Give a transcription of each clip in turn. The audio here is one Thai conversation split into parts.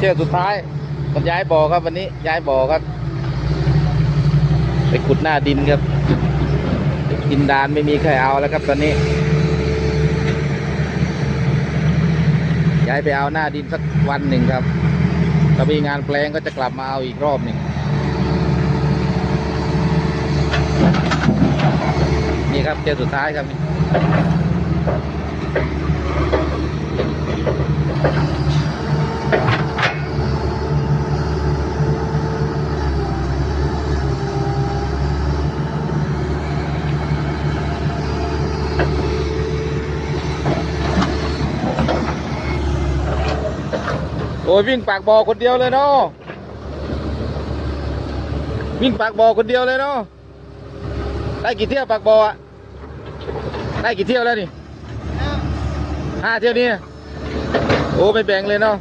เที่ยวสุดท้ายกับย้ายบ่อครับวันนี้ย้ายบ่อครับไปขุดหน้าดินครับดินดานไม่มีใครเอาแล้วครับตอนนี้ ย้ายไปเอาหน้าดินสักวันหนึ่งครับถ้ามีงานแปลงก็จะกลับมาเอาอีกรอบหนึ่งนี่ครับเที่ยวสุดท้ายครับ อ้ยวิ่งปากบ่อคนเดียวเลยเนาะวิ่งปากบ่อคนเดียวเลยเนาะได้กี่เที่ยวปากบ่ออะได้กี่เที่ยวแล้วนี่ห้าเที่ยวนี่โอ้ไม่แบ่งเลยเนาะ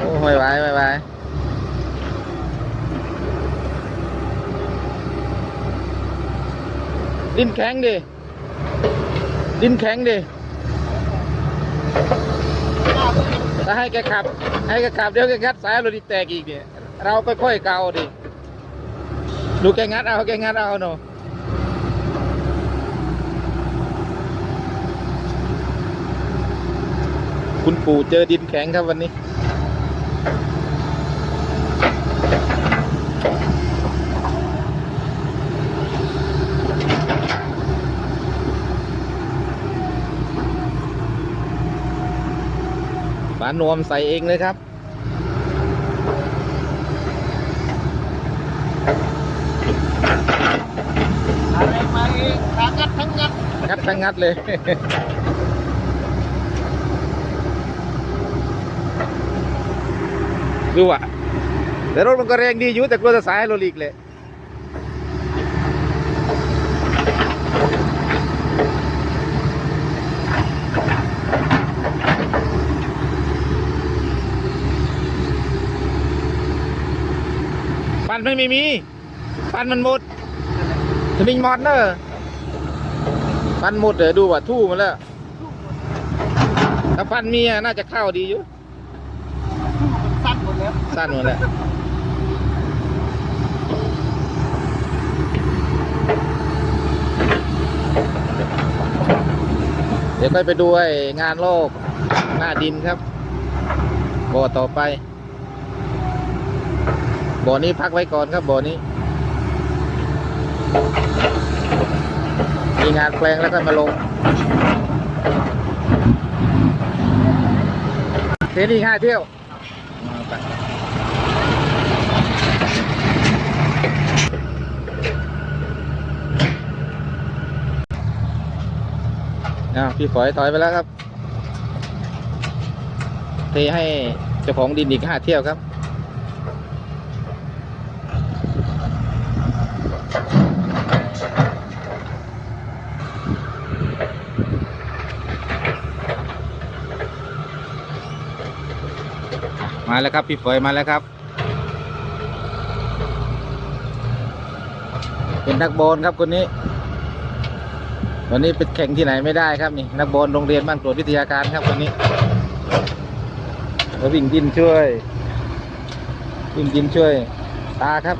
โอ้ไม่ไหวไม่ไหวดินแข็งดิดินแข็งดิ ถ้าให้แกขับ ให้แกขับเดี๋ยวแกงัดสายรถอีกแตกอีกเนี่ยเราค่อยๆเกาดิดูแกงัดเอาแกงัดเอาเนาะคุณปู่เจอดินแข็งครับวันนี้านวมใส่เองเลยครับ อะไรมาเองทั้งงัดทั้งงัด งัดทั้งงัดเลย ดูอะแต่รถมันก็แรงดีอยู่แต่กลัวจะสายโรลีกเลย ฟันไม่มีมี ฟันมันหมดสมิงมอดเนอะฟันหมดเดี๋ยวดูว่าทู่มาแล้วถ้าฟันมีอะน่าจะเข้าดีอยู่สั้นหมดแล้วสั้นหมดแล้วเดี๋ยวค่อยไปดูไอ้งานโลกหน้าดินครับบ่อต่อไป บ่อนี้พักไว้ก่อนครับบ่อนี้ มีงานแปลงแล้วก็มาลงเทนี่ห้าเที่ยวอ้าพี่ฝอยถอยไปแล้วครับ เทให้เจ้าของดินอีกห้าเที่ยวครับ มาแล้วครับพี่ฝอยมาแล้วครับ เป็นนักบอลครับคนนี้วันนี้ไปแข่งที่ไหนไม่ได้ครับนี่นักบอลโรงเรียนบ้านตรวจวิทยาการครับคนนี้แล้ววิ่งดินช่วยวิ่งดินช่วยตาครับ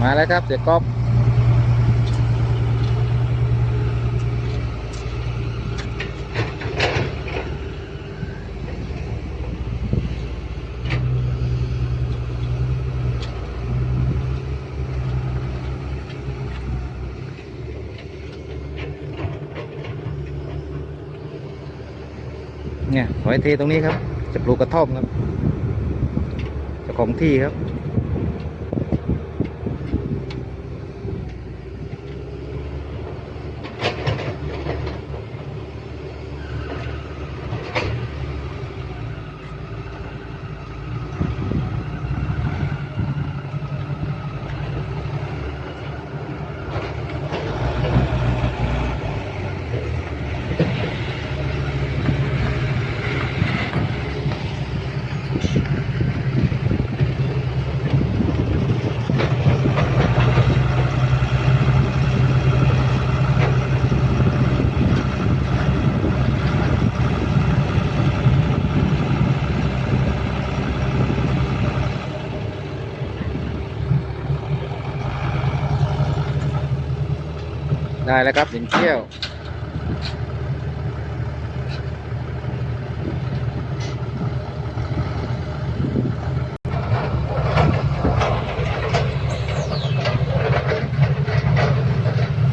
มาแล้วครับเสียก๊อฟ เนี่ยหอยเทตรงนี้ครับจะปลูกกระท่อมครับเจ้าของที่ครับ ได้แล้วครับสินเที่ยว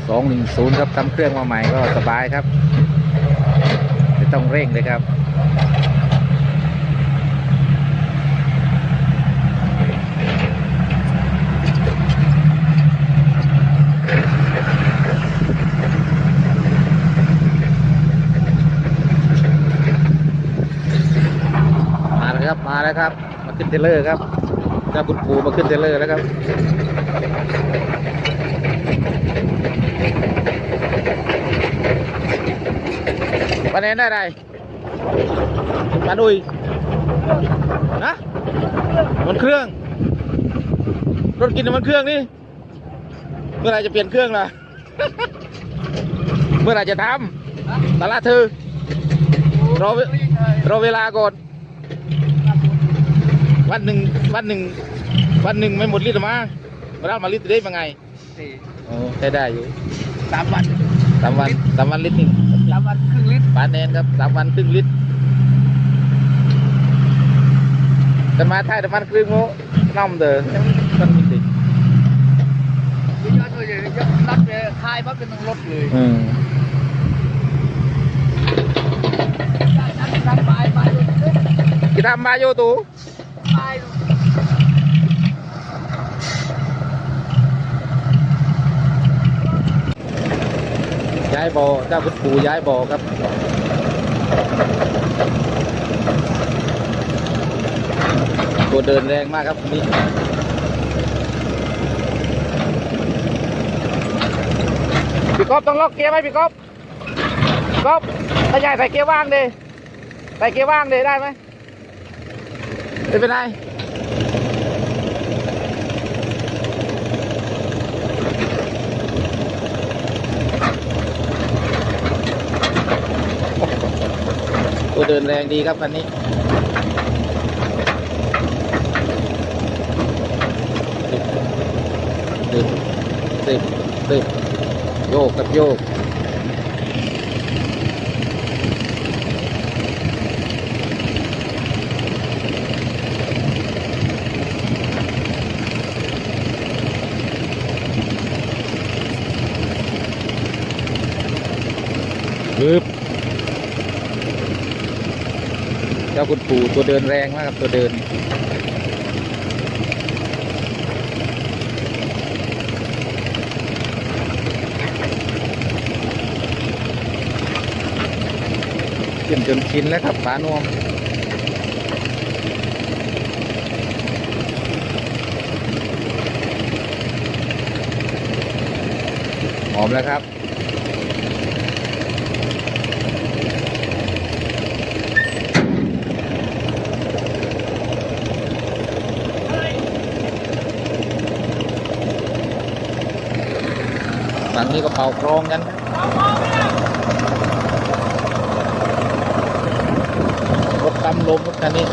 สองหนึ่งศูนย์ครับทำเครื่องมาใหม่ก็สบายครับไม่ต้องเร่งเลยครับ มา แล้วครับ มาขึ้นเทรลเลอร์ครับเจ้าคุณปูมาขึ้นเทรลเลอร์แล้วครับวันนี้ได้ไรมาดุยนะมันเครื่อง รถกินมันเครื่องนี่ เมื่อไหรจะเปลี่ยนเครื่องล่ะ เมื่อไหรจะทำตลาดเธอรอรอเวลาก่อน วันหนึ่งวันหนึ่งวันหนึ่งไม่หมดลิตรหรอมั้งมาเล่ามาลิตรได้ยังไงสี่โอ้ใช้ได้อยู่สามวันสามวันสามวันลิตรหนึ่งสามวันครึ่งลิตรปานแนนครับสามวันครึ่งลิตรแต่มาไทยแต่มันครึ่งโมน้ำเด้อยังมันมีสิวิญญาณตัวใหญ่ยกรัดเลยคายมันเป็นต้องรถเลยอืมทำไปไปกิทำมาโยตู ย้ายบ่อเจ้าคุณปู่ย้ายบ่อครับตัวเดินแรงมากครับนี่พี่ก๊อฟต้องล็อกเกียร์ไหมพี่ก๊อฟพี่ก๊อฟถ้าใหญ่ใส่เกียร์ว่างดิใส่เกียร์ว่างดิได้ไหมไม่เป็นไร ตัวเดินแรงดีครับคันนี้สิบสิบสิบโยกกับโยกปึ๊บ เจ้า คุณปู่ตัวเดินแรงมากครับตัวเดินเชื่อมจนชินแล้วครับฝานวมหอมแล้วครับ ฝั่งนี้ก็เป่ากรองกันรถตำลมรถคันนี้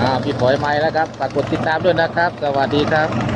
อ่าพี่ปล่อยไม้แล้วครับฝากกดติดตามด้วยนะครับ สวัสดีครับ